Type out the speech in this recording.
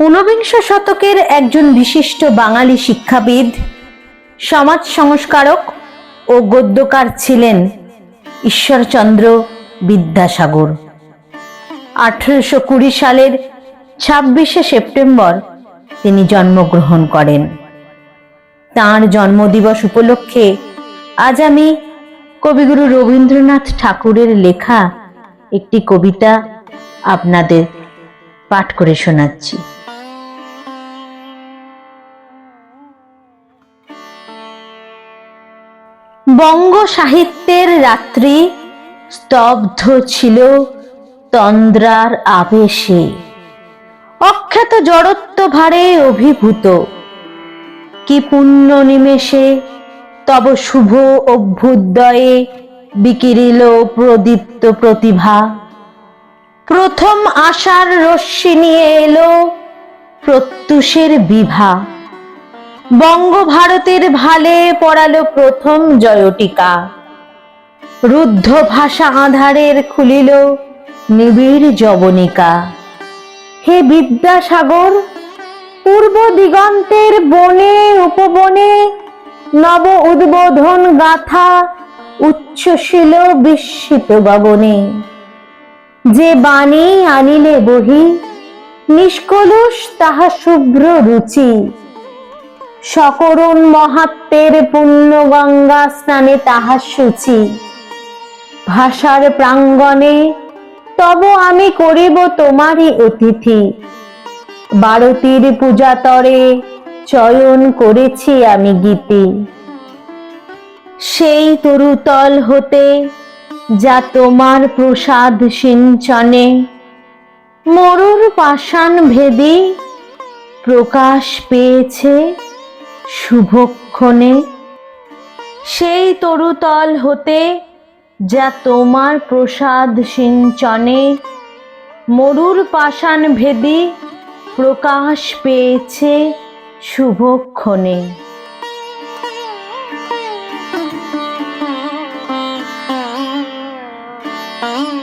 ঊনবিংশ শতকের একজন বিশিষ্ট বাঙালি শিক্ষাবিদ, সমাজ সংস্কারক ও গদ্যকার ছিলেন ঈশ্বরচন্দ্র বিদ্যাসাগর। আঠেরোশো কুড়ি সালের ছাব্বিশে সেপ্টেম্বর তিনি জন্মগ্রহণ করেন। তাঁর জন্মদিবস উপলক্ষে আজ আমি কবিগুরু রবীন্দ্রনাথ ঠাকুরের লেখা একটি কবিতা আপনাদের পাঠ করে শোনাচ্ছি। বঙ্গ সাহিত্যের রাত্রি স্তব্ধ ছিল তন্দ্রার আবেশে। অখ্যাত জড়ত্ব ভারে অভিভূত। কি পুণ্য নিমেষে তব শুভ অভ্যুদয়ে বিকিরিল প্রদীপ্ত প্রতিভা। প্রথম আশার রশ্মি নিয়ে এলো প্রত্যুষের বিভা। বঙ্গভারতের ভালে পড়ালো প্রথম জয়টিকা। রুদ্ধ ভাষা আধারের খুলিল নিবিড় জবনিকা হে বিদ্যাসাগর, পূর্ব দিগন্তের বনে উপবনে নব উদ্বোধন গাথা উচ্ছ্বসিল বিস্মিত গগনে। যে বাণী আনিলে বহি, নিষ্কলুষ তাহা শুভ্র রুচি। সকরুণ মহাত্মের পুণ্য গঙ্গা স্নানে তাহা সূচি। ভাষার প্রাঙ্গণে তব আমি করিব তোমারই অতিথি। বারতির পূজাতরে চয়ন করেছি আমি গীতি। সেই তরুতল হতে যা তোমার প্রসাদ সিঞ্চনে, মরুর পাষাণ ভেদি প্রকাশ পেয়েছে শুভক্ষণে সেই তরুতল হতে যা তোমার প্রসাদ সিঞ্চনে, মরুর পাষাণ ভেদি প্রকাশ পেয়েছে শুভক্ষণে Oh.